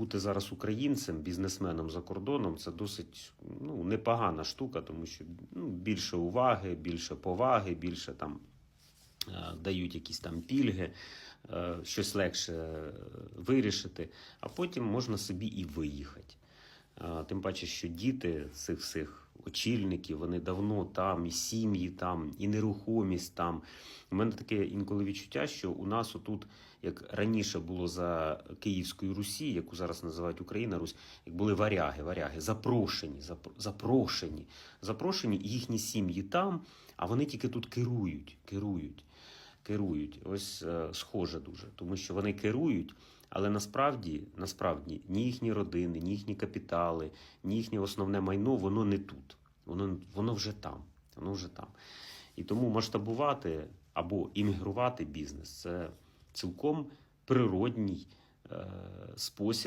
бути зараз українцем, бізнесменом за кордоном це досить ну, непогана штука, тому що ну, більше уваги, більше поваги, більше там е, дають якісь там пільги, е, щось легше е, вирішити, а потім можна собі і виїхати. Тим паче, що діти цих всіх очільників, вони давно там, і сім'ї там, і нерухомість там. У мене таке інколи відчуття, що у нас отут, як раніше було за Київською Русі, яку зараз називають Україна, Русь, як були варяги, варяги, запрошені, запрошені, запрошені, їхні сім'ї там, а вони тільки тут керують, керують, керують. Ось е, схоже дуже, тому що вони керують. Але насправді, насправді, ні їхні родини, ні їхні капітали, ні їхнє основне майно, воно не тут. Воно, воно вже там. Воно вже там. І тому масштабувати або іммігрувати бізнес це цілком природній е, спосіб